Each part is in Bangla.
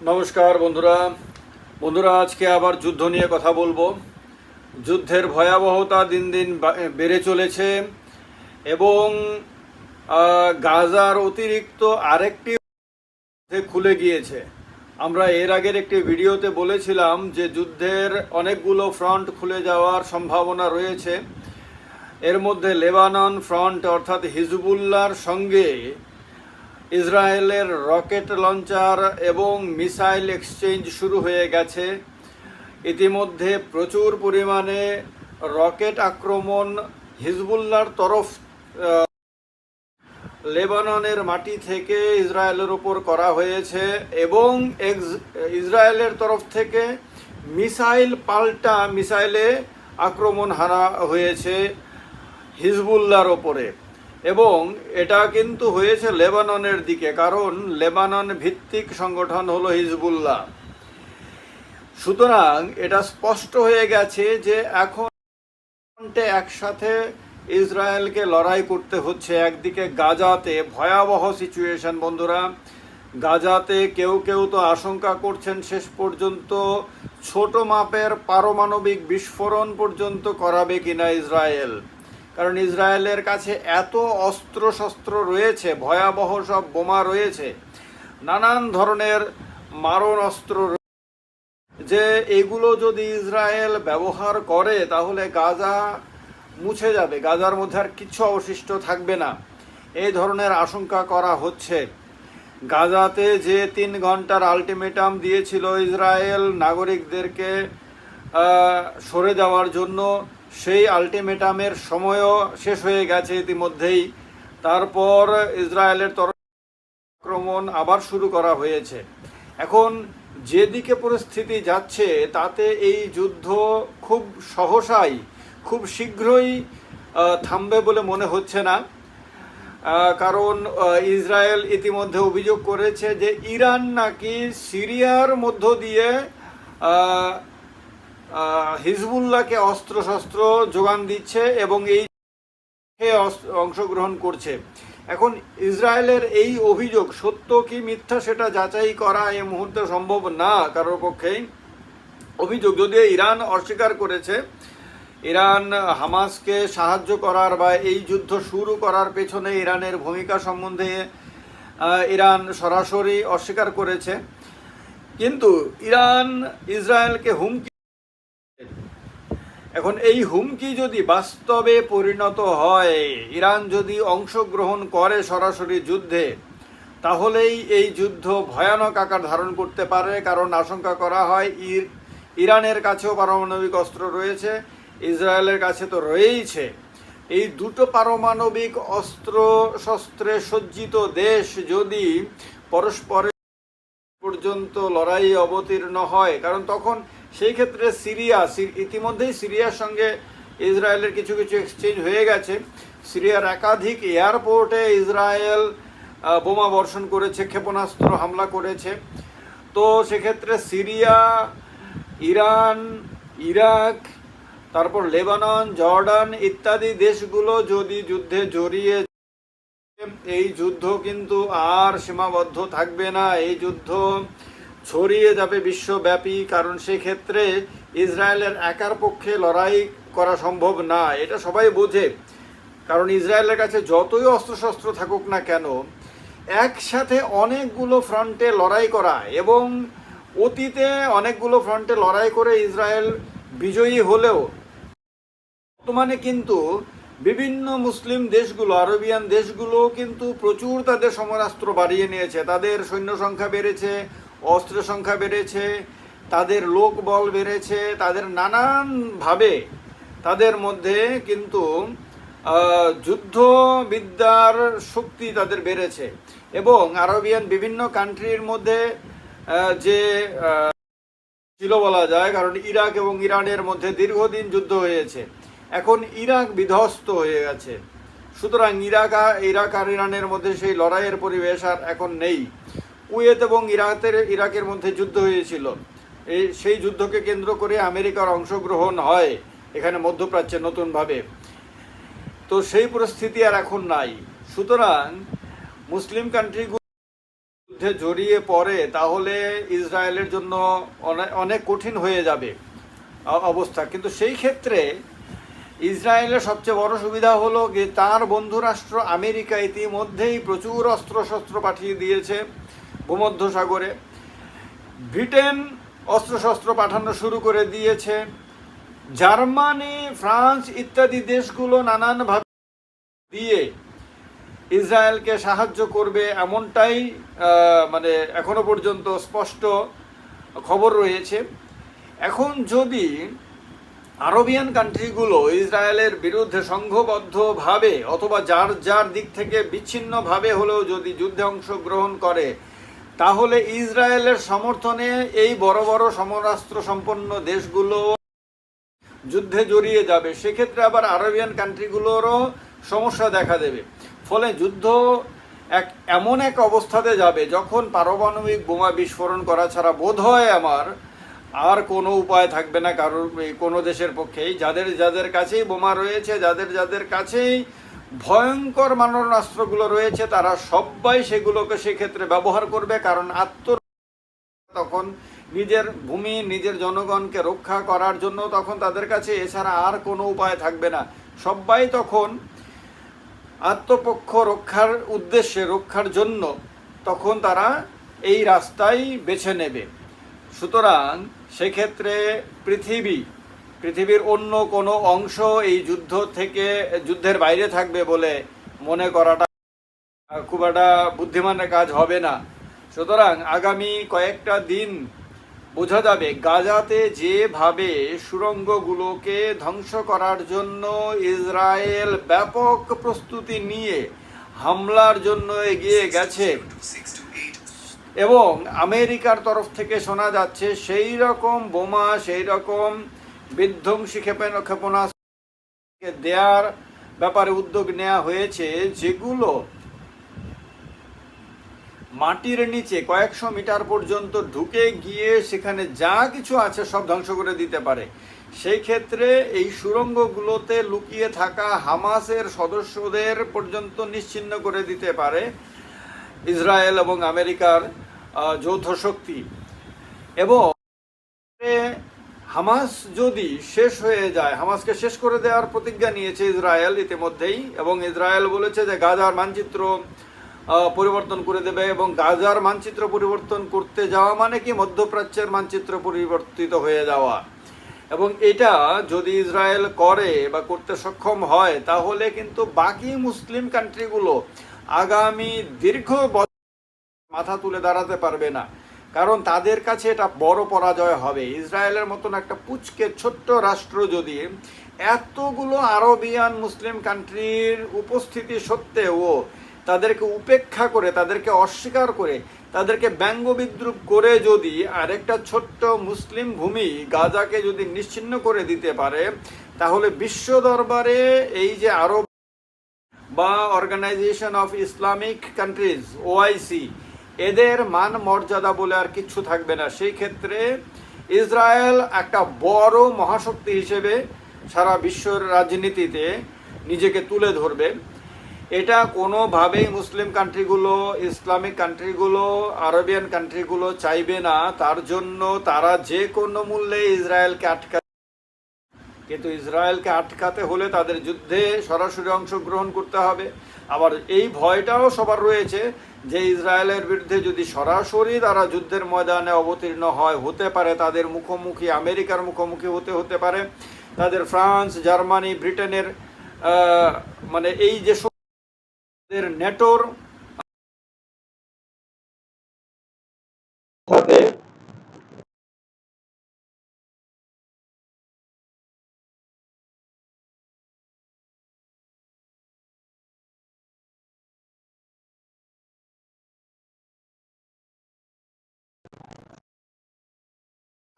নমস্কার বন্ধুরা। বন্ধুরা, আজকে আবার যুদ্ধ নিয়ে কথা বলব। যুদ্ধের ভয়াবহতা দিন দিন বেড়ে চলেছে এবং গাজার অতিরিক্ত আরেকটি খুলে গিয়েছে। আমরা এর আগের একটি ভিডিওতে বলেছিলাম যে যুদ্ধের অনেকগুলো ফ্রন্ট খুলে যাওয়ার সম্ভাবনা রয়েছে। এর মধ্যে লেবানন ফ্রন্ট অর্থাৎ হিজবুল্লার সঙ্গে ইসরায়েলের রকেট লঞ্চার এবং মিসাইল এক্সচেঞ্জ শুরু হয়ে গেছে। ইতিমধ্যে প্রচুর পরিমাণে রকেট আক্রমণ হিজবুল্লার তরফ লেবাননের মাটি থেকে ইসরায়েলের উপর করা হয়েছে এবং ইসরায়েলের তরফ থেকে মিসাইল পাল্টা মিসাইলে আক্রমণ হারা হয়েছে হিজবুল্লার ওপরে। এবং এটা কিন্তু হয়েছে লেবাননের দিকে, কারণ লেবানন ভিত্তিক সংগঠন হলো হিজবুল্লাহ। সুতরাং এটা স্পষ্ট হয়ে গেছে যে এখন একসাথে ইসরায়েলকে লড়াই করতে হচ্ছে, একদিকে গাজাতে ভয়াবহ সিচুয়েশন বন্ধুরা, গাজাতে কেউ কেউ তো আশঙ্কা করছেন শেষ পর্যন্ত ছোট মাপের পারমাণবিক বিস্ফোরণ পর্যন্ত করাবে কিনা ইসরায়েল। কারণ ইসরায়েলের কাছে এত অস্ত্র শস্ত্র রয়েছে, ভয়াবহ সব বোমা রয়েছে, নানান ধরনের মারণ অস্ত্র যে এগুলো যদি ইসরায়েল ব্যবহার করে, তাহলে গাজা মুছে যাবে। গাজার মধ্যে আর কিচ্ছু অবশিষ্ট থাকবে না। এই ধরনের আশঙ্কা করা হচ্ছে। গাজাতে যে তিন ঘণ্টার আলটিমেটাম দিয়েছিল ইসরায়েল, নাগরিকদেরকে সরে যাওয়ার জন্য সেই আলটিমেটামের সময়ও শেষ হয়ে গেছে ইতিমধ্যেই। তারপর ইসরায়েলের তরফ আক্রমণ আবার শুরু করা হয়েছে। এখন যেদিকে পরিস্থিতি যাচ্ছে, তাতে এই যুদ্ধ খুব সহসাই, খুব শীঘ্রই থামবে বলে মনে হচ্ছে না। কারণ ইসরায়েল ইতিমধ্যে অভিযোগ করেছে যে ইরান নাকি সিরিয়ার মধ্য দিয়ে হিজবুল্লাহকে অস্ত্রশস্ত্র যোগান দিচ্ছে এবং এই অংশগ্রহণ করছে। এখন ইসরায়েলের এই অভিযোগ সত্য কি মিথ্যা সেটা যাচাই করা এই মুহূর্তে সম্ভব না কারোর পক্ষেই? অভিযোগ, যদিও ইরান অস্বীকার করেছে, ইরান হামাসকে সাহায্য করার বা এই যুদ্ধ শুরু করার পেছনে ইরানের ভূমিকা সম্বন্ধে ইরান সরাসরি অস্বীকার করেছে। কিন্তু ইরান ইসরায়েলকে হুমকি এখন এই হুমকি যদি বাস্তবে পরিণত হয়, ইরান যদি অংশগ্রহণ করে সরাসরি যুদ্ধে, তাহলেই এই যুদ্ধ ভয়ানক আকার ধারণ করতে পারে, কারণ আশঙ্কা করা হয় ইর- ইরানের কাছেও পারমাণবিক অস্ত্র রয়েছে, ইসরায়েলের কাছে তো রয়েইছে। এই দুটো পারমাণবিক অস্ত্র শস্ত্রে সজ্জিত দেশ যদি পরস্পরের পর্যন্ত লড়াই অবতীর্ণ হয়, কারণ তখন সেই ক্ষেত্রে সিরিয়া ইতিমধ্যেই সিরিয়ার সঙ্গে ইসরায়েলের কিছু কিছু এক্সচেঞ্জ হয়ে গেছে। সিরিয়ার একাধিক এয়ারপোর্টে ইসরায়েল বোমা বর্ষণ করেছে, ক্ষেপণাস্ত্র হামলা করেছে। তো সেক্ষেত্রে সিরিয়া, ইরান, ইরাক, তারপর লেবানন, জর্ডান ইত্যাদি দেশগুলো যদি যুদ্ধে জড়িয়ে এই যুদ্ধ কিন্তু আর সীমাবদ্ধ থাকবে না। এই যুদ্ধ ছড়িয়ে যাবে বিশ্বব্যাপী, কারণ সেক্ষেত্রে ইসরায়েলের একার পক্ষে লড়াই করা সম্ভব না। এটা সবাই বোঝে। কারণ ইসরায়েলের কাছে যতই অস্ত্রশস্ত্র থাকুক না কেন, একসাথে অনেকগুলো ফ্রন্টে লড়াই করা এবং অতীতে অনেকগুলো ফ্রন্টে লড়াই করে ইসরায়েল বিজয়ী হলেও, বর্তমানে কিন্তু বিভিন্ন মুসলিম দেশগুলো, আরবিয়ান দেশগুলো কিন্তু প্রচুর তাদের সমরাস্ত্র বাড়িয়ে নিয়েছে। তাদের সৈন্য সংখ্যা বেড়েছে অস্ত্র সংখ্যা বেড়েছে, তাদের লোক বল বেড়েছে, তাদের নানানভাবে তাদের মধ্যে কিন্তু যুদ্ধবিদ্যার শক্তি তাদের বেড়েছে। এবং আরবিয়ান বিভিন্ন কান্ট্রির মধ্যে যে ছিল বলা যায়, কারণ ইরাক এবং ইরানের মধ্যে দীর্ঘদিন যুদ্ধ হয়েছে। এখন ইরাক বিধ্বস্ত হয়ে গেছে। সুতরাং ইরাক ইরাক আর ইরানের মধ্যে সেই লড়াইয়ের পরিবেশ আর এখন নেই। কুয়েত এবং ইরাকের ইরাকের মধ্যে যুদ্ধ হয়েছিল। এই, সেই যুদ্ধকে কেন্দ্র করে আমেরিকার অংশগ্রহণ হয় এখানে মধ্যপ্রাচ্যে নতুনভাবে। তো সেই পরিস্থিতি আর এখন নাই। সুতরাং মুসলিম কান্ট্রিগুলো যুদ্ধে জড়িয়ে পড়ে, তাহলে ইসরায়েলের জন্য অনেক কঠিন হয়ে যাবে অবস্থা। কিন্তু সেই ক্ষেত্রে ইসরায়েলের সবচেয়ে বড় সুবিধা হলো যে তার বন্ধুরাষ্ট্র আমেরিকা ইতিমধ্যেই প্রচুর অস্ত্রশস্ত্র পাঠিয়ে দিয়েছে। ভূমধ্য সাগরে ব্রিটেন অস্ত্রশস্ত্র পাঠানো শুরু করে দিয়েছে। জার্মানি, ফ্রান্স ইত্যাদি দেশগুলো নানানভাবে দিয়ে ইসরায়েলকে সাহায্য করবে এমনটাই মানে এখনও পর্যন্ত স্পষ্ট খবর রয়েছে। এখন যদি আরবিয়ান কান্ট্রিগুলো ইসরায়েলের বিরুদ্ধে সংঘবদ্ধভাবে অথবা যার যার দিক থেকে বিচ্ছিন্নভাবে হলেও যদি যুদ্ধে অংশগ্রহণ করে তাহলে ইসরায়েলের সমর্থনে এই বড় বড় সমরাস্ত্র সম্পন্ন দেশগুলো যুদ্ধে জড়িয়ে যাবে। সেক্ষেত্রে আবার আরবিয়ান কান্ট্রিগুলোরও সমস্যা দেখা দেবে। ফলে যুদ্ধ এক এমন এক অবস্থাতে যাবে যখন পারমাণবিক বোমা বিস্ফোরণ করা ছাড়া বোধ হয় আমার আর কোনো উপায় থাকবে না কারোর কোনো দেশের পক্ষেই। যাদের যাদের কাছেই বোমা রয়েছে, যাদের যাদের কাছেই ভয়ঙ্কর মারণাস্ত্রগুলো রয়েছে, তারা সবাই সেগুলোকে সেক্ষেত্রে ব্যবহার করবে, কারণ আত্ম তখন নিজের ভূমি, নিজের জনগণকে রক্ষা করার জন্য তখন তাদের কাছে এছাড়া আর কোনো উপায় থাকবে না। সবাই তখন আত্মপক্ষ রক্ষার উদ্দেশ্যে, রক্ষার জন্য তখন তারা এই রাস্তাই বেছে নেবে। সুতরাং সেক্ষেত্রে পৃথিবী পৃথিবীর অন্য কোনো অংশ এই যুদ্ধ থেকে, যুদ্ধের বাইরে থাকবে বলে মনে করাটা খুব একটা বুদ্ধিমানের কাজ হবে না। সুতরাং আগামী কয়েকটা দিন বোঝা যাবে গাজাতে যেভাবে সুড়ঙ্গগুলোকে ধ্বংস করার জন্য ইসরায়েল ব্যাপক প্রস্তুতি নিয়ে হামলার জন্য এগিয়ে গেছে। এবং আমেরিকার তরফ থেকে শোনা যাচ্ছে, সেই রকম বোমা, সেই রকম বিধ্বংসী ক্ষেপণ ক্ষেপণাস্ত্র দেওয়ার ব্যাপারে উদ্যোগ নেওয়া হয়েছে, যেগুলো মাটির নিচে কয়েকশো মিটার পর্যন্ত ঢুকে গিয়ে সেখানে যা কিছু আছে সব ধ্বংস করে দিতে পারে। সেই ক্ষেত্রে এই সুড়ঙ্গগুলোতে লুকিয়ে থাকা হামাসের সদস্যদের পর্যন্ত নিশ্চিহ্ন করে দিতে পারে ইসরায়েল এবং আমেরিকার যৌথ শক্তি। এবং হামাস যদি শেষ হয়ে যায়, হামাসকে শেষ করে দেওয়ার প্রতিজ্ঞা নিয়েছে ইসরায়েল ইতিমধ্যেই, এবং ইসরায়েল বলেছে যে গাজার মানচিত্র পরিবর্তন করে দেবে, এবং গাজার মানচিত্র পরিবর্তন করতে যাওয়া মানে কি? মধ্যপ্রাচ্যের মানচিত্র পরিবর্তিত হয়ে যাওয়া। এবং এটা যদি ইসরায়েল করে বা করতে সক্ষম হয়, তাহলে কিন্তু বাকি মুসলিম কান্ট্রিগুলো আগামী দীর্ঘ বছর মাথা তুলে দাঁড়াতে পারবে না। কারণ তাদের কাছে এটা বড় পরাজয় হবে। ইসরায়েলের মতন একটা পুচকে ছোট্ট রাষ্ট্র যদি এতগুলো আরবিয়ান মুসলিম কান্ট্রির উপস্থিতি সত্ত্বেও তাদেরকে উপেক্ষা করে, তাদেরকে অস্বীকার করে, তাদেরকে ব্যঙ্গ বিদ্রুপ করে যদি আরেকটা ছোট্ট মুসলিম ভূমি গাজাকে যদি নিশ্চিহ্ন করে দিতে পারে, তাহলে বিশ্ব দরবারে এই যে আরব বা organization of Islamic countries OIC এদের মান মর্যাদা বলে আর কিচ্ছু থাকবে না। সেই ক্ষেত্রে ইসরায়েল একটা বড় মহাশক্তি হিসেবে সারা বিশ্বর রাজনীতিতে নিজেকে তুলে ধরবে। এটা কোনোভাবেই মুসলিম কান্ট্রিগুলো, ইসলামিক কান্ট্রিগুলো, আরবিয়ান কান্ট্রিগুলো চাইবে না। তার জন্য তারা যে কোনো মূল্যে ইসরায়েলকে আটকা কিন্তু ইসরায়েলকে আটকাতে হলে তাদের যুদ্ধে সরাসরি অংশগ্রহণ করতে হবে। আবার এই ভয়টাও সবার রয়েছে যে ইসরায়েলের বিরুদ্ধে যদি সরাসরি তারা যুদ্ধের ময়দানে অবতীর্ণ হয়, হতে পারে তাদের মুখোমুখি, আমেরিকার মুখোমুখি হতে হতে পারে। তাদের ফ্রান্স, জার্মানি, ব্রিটেনের মানে এই যে নেটোর সাথে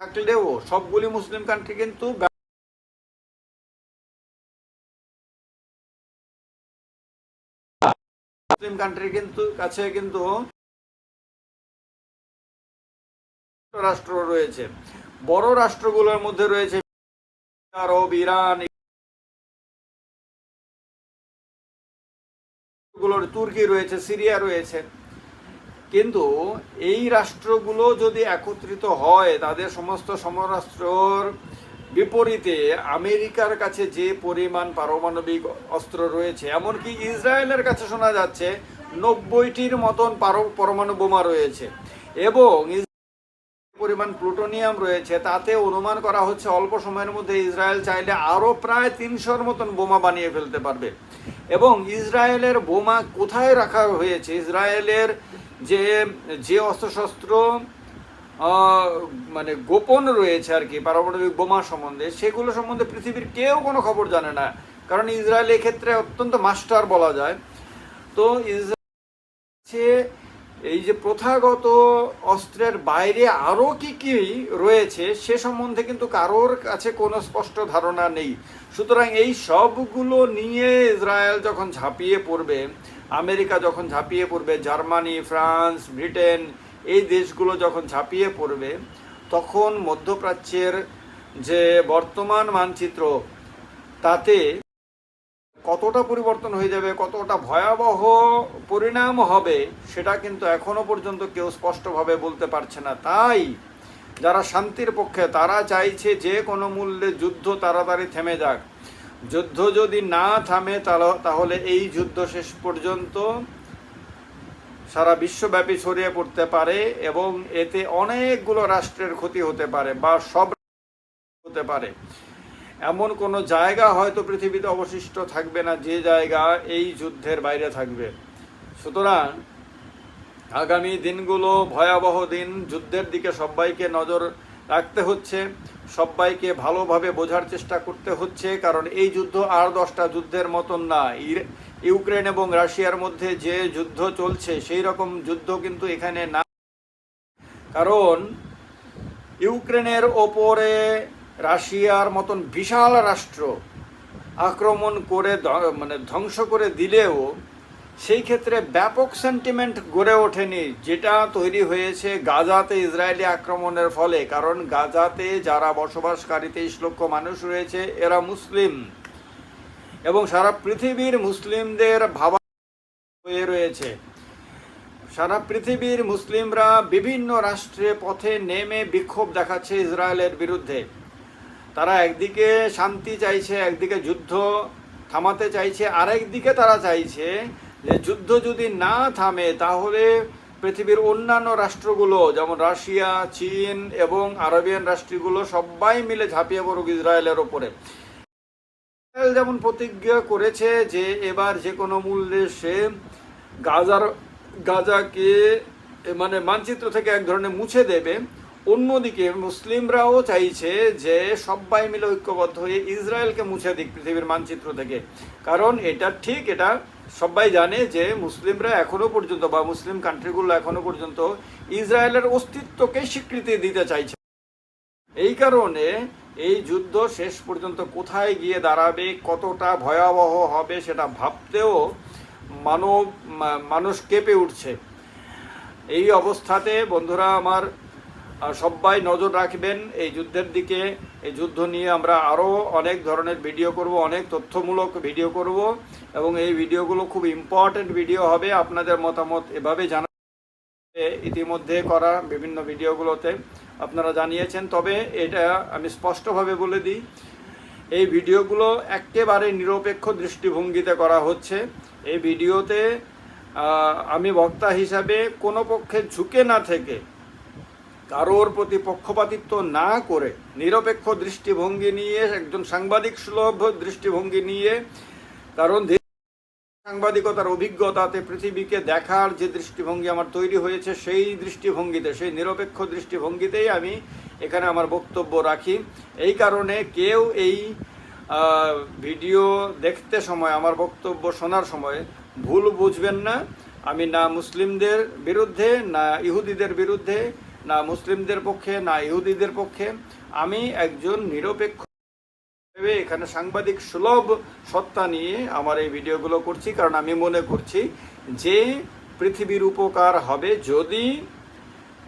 থাকলেও সবগুলি মুসলিম কান্ট্রি কিন্তু মুসলিম কান্ট্রি কিন্তু কাছে কিন্তু রাষ্ট্র রয়েছে। বড় রাষ্ট্রগুলোর মধ্যে রয়েছে আরব, ইরান তুর্কি রয়েছে, সিরিয়া রয়েছে। কিন্তু এই রাষ্ট্রগুলো যদি একত্রিত হয়, তাদের সমস্ত সমরাষ্ট্রর বিপরীতে আমেরিকার কাছে যে পরিমাণ পারমাণবিক অস্ত্র রয়েছে, এমনকি ইসরায়েলের কাছে শোনা যাচ্ছে নব্বইটির মতন পার- পরমাণু বোমা রয়েছে এবং পরিমাণ প্লুটোনিয়াম রয়েছে, তাতে অনুমান করা হচ্ছে অল্প সময়ের মধ্যে ইসরায়েল চাইলে আরও প্রায় তিনশোর মতন বোমা বানিয়ে ফেলতে পারবে। এবং ইসরায়েলের বোমা কোথায় রাখা হয়েছে? ইসরায়েলের যে যে অস্ত্রশস্ত্র মানে গোপন রয়েছে আর কি, পারমাণবিক বোমা সম্বন্ধে, সেগুলো সম্বন্ধে পৃথিবীর কেউ কোনো খবর জানে না। কারণ ইসরায়েল এক্ষেত্রে অত্যন্ত মাস্টার বলা যায়। তো ইসরায়েল এই যে প্রথাগত অস্ত্রের বাইরে আরও কি কি রয়েছে, সে সম্বন্ধে কিন্তু কারোর কাছে কোনো স্পষ্ট ধারণা নেই। সুতরাং এই সবগুলো নিয়ে ইসরায়েল যখন ঝাঁপিয়ে পড়বে, আমেরিকা যখন ঝাঁপিয়ে পড়বে, জার্মানি, ফ্রান্স, ব্রিটেন, এই দেশগুলো যখন ঝাঁপিয়ে পড়বে, তখন মধ্যপ্রাচ্যের যে বর্তমান মানচিত্র, তাতে কতটা পরিবর্তন হয়ে যাবে, কতটা ভয়াবহ পরিণাম হবে, সেটা কিন্তু এখনও পর্যন্ত কেউ স্পষ্টভাবে বলতে পারছে না। তাই যারা শান্তির পক্ষে, তারা চাইছে যে কোনো মূল্যে যুদ্ধ তাড়াতাড়ি থেমে যাক। যুদ্ধ যদি না থামে, তাহলে এই যুদ্ধ শেষ পর্যন্ত সারা বিশ্বব্যাপী ছড়িয়ে পড়তে পারে এবং এতে অনেকগুলো রাষ্ট্রের ক্ষতি হতে পারে বা সব হতে পারে। এমন কোনো জায়গা হয়তো পৃথিবীতে অবশিষ্ট থাকবে না, যে জায়গা এই যুদ্ধের বাইরে থাকবে। সুতরাং আগামী দিনগুলো ভয়াবহ দিন, যুদ্ধের দিকে সবাইকে নজর রাখতে হচ্ছে, সবাইকে ভালোভাবে বোঝার চেষ্টা করতে হচ্ছে, কারণ এই যুদ্ধ আর দশটা যুদ্ধের মতন না। ইউক্রেন এবং রাশিয়ার মধ্যে যে যুদ্ধ চলছে, সেই রকম যুদ্ধ কিন্তু এখানে না। কারণ ইউক্রেনের ওপরে রাশিয়ার মতন বিশাল রাষ্ট্র আক্রমণ করে মানে ধ্বংস করে দিলেও সেই ক্ষেত্রে ব্যাপক সেন্টিমেন্ট গড়ে ওঠেনি, যেটা তৈরি হয়েছে গাজাতে ইসরায়েলি আক্রমণের ফলে। কারণ গাজাতে যারা বসবাসকারী তেইশ লক্ষ মানুষ রয়েছে, এরা মুসলিম। এবং সারা পৃথিবীর মুসলিমদের ভাবা হয়ে রয়েছে। সারা পৃথিবীর মুসলিমরা বিভিন্ন রাষ্ট্রে পথে নেমে বিক্ষোভ দেখাচ্ছে ইসরায়েলের বিরুদ্ধে। তারা একদিকে শান্তি চাইছে, একদিকে যুদ্ধ থামাতে চাইছে আরেকদিকে তারা চাইছে যে যুদ্ধ যদি না থামে, তাহলে পৃথিবীর অন্যান্য রাষ্ট্রগুলো, যেমন রাশিয়া, চীন এবং আরবিয়ান রাষ্ট্রগুলো সবাই মিলে ঝাঁপিয়ে পড়ুক ইসরায়েলের ওপরে। ইসরায়েল যেমন প্রতিজ্ঞা করেছে যে এবার যে কোনো মূল্যে সে গাজার, গাজাকে মানে মানচিত্র থেকে এক ধরনের মুছে দেবে অন্যদিকে মুসলিমরাও চাইছে যে সবাই মিলে ঐক্যবদ্ধ হয়ে ইসরায়েলকে মুছে দিক পৃথিবীর মানচিত্র থেকে। কারণ এটা ঠিক, এটা সবাই জানে যে মুসলিমরা এখনও পর্যন্ত বা মুসলিম কান্ট্রিগুলো এখনও পর্যন্ত ইসরায়েলের অস্তিত্বকে স্বীকৃতি দিতে চাইছে। এই কারণে এই যুদ্ধ শেষ পর্যন্ত কোথায় গিয়ে দাঁড়াবে, কতটা ভয়াবহ হবে সেটা ভাবতেও মানব মানুষ কেঁপে উঠছে। এই অবস্থাতে বন্ধুরা, আমার সবাই নজর রাখবেন এই যুদ্ধের দিকে। এই যুদ্ধ নিয়ে আমরা আরও অনেক ধরনের ভিডিও করব, অনেক তথ্যমূলক ভিডিও করব এবং এই ভিডিওগুলো খুব ইম্পর্ট্যান্ট ভিডিও হবে আপনাদের মতামত এভাবে জানা ইতিমধ্যে করা বিভিন্ন ভিডিওগুলোতে। আপনারা জানিয়েছেন, তবে এটা আমি স্পষ্টভাবে বলে দিই, এই ভিডিওগুলো একেবারে নিরপেক্ষ দৃষ্টিভঙ্গিতে করা হচ্ছে। এই ভিডিওতে আমি বক্তা হিসাবে কোনো পক্ষে ঝুঁকে না থেকে কারোর প্রতি পক্ষপাতিত্ব না করে নিরপেক্ষ দৃষ্টিভঙ্গি নিয়ে, একজন সাংবাদিক সুলভ দৃষ্টিভঙ্গি নিয়ে, কারণ সাংবাদিকতার অভিজ্ঞতাতে পৃথিবীকে দেখার যে দৃষ্টিভঙ্গি আমার তৈরি হয়েছে, সেই দৃষ্টিভঙ্গিতে, সেই নিরপেক্ষ দৃষ্টিভঙ্গিতেই আমি এখানে আমার বক্তব্য রাখি। এই কারণে কেউ এই ভিডিও দেখতে সময়, আমার বক্তব্য শোনার সময় ভুল বুঝবেন না। আমি না মুসলিমদের বিরুদ্ধে, না ইহুদিদের বিরুদ্ধে না মুসলিমদের পক্ষে, না ইহুদিদের পক্ষে। আমি একজন নিরপেক্ষ এখানে সাংবাদিক সুলভ সত্তা নিয়ে আমার এই ভিডিওগুলো করছি, কারণ আমি মনে করছি যে পৃথিবীর উপকার হবে যদি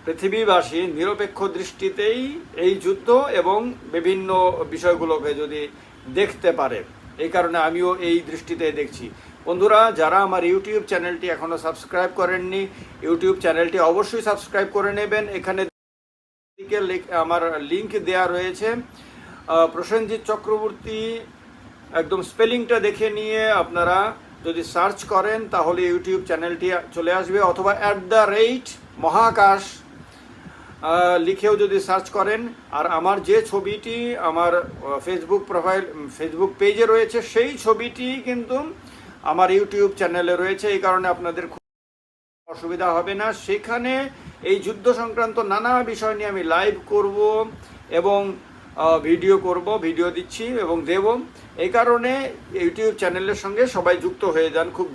পৃথিবীবাসী নিরপেক্ষ দৃষ্টিতেই এই যুদ্ধ এবং বিভিন্ন বিষয়গুলোকে যদি দেখতে পারে। এই কারণে আমিও এই দৃষ্টিতে দেখছি। বন্ধুরা, যারা আমার ইউটিউব চ্যানেলটি এখনও সাবস্ক্রাইব করেননি, ইউটিউব চ্যানেলটি অবশ্যই সাবস্ক্রাইব করে নেবেন। এখানে দিকে আমার লিংক দেয়া রয়েছে। প্রসেনজিৎ চক্রবর্তী, একদম স্পেলিংটা দেখে নিয়ে আপনারা যদি সার্চ করেন, তাহলে ইউটিউব চ্যানেলটি চলে আসবে, অথবা অ্যাট দ্য রেট মহাকাশ লিখেও যদি সার্চ করেন। আর আমার যে ছবিটি, আমার ফেসবুক প্রোফাইল ফেসবুক পেজে রয়েছে, সেই ছবিটি কিন্তু আমার ইউটিউব চ্যানেলে রয়েছে, এই কারণে আপনাদের খুব অসুবিধা হবে না। সেখানে এই যুদ্ধ সংক্রান্ত নানা বিষয় নিয়ে আমি লাইভ করব এবং ভিডিও করব ভিডিও দিচ্ছি এবং দেব। এই কারণে ইউটিউব চ্যানেলের সঙ্গে সবাই যুক্ত হয়ে যান। খুব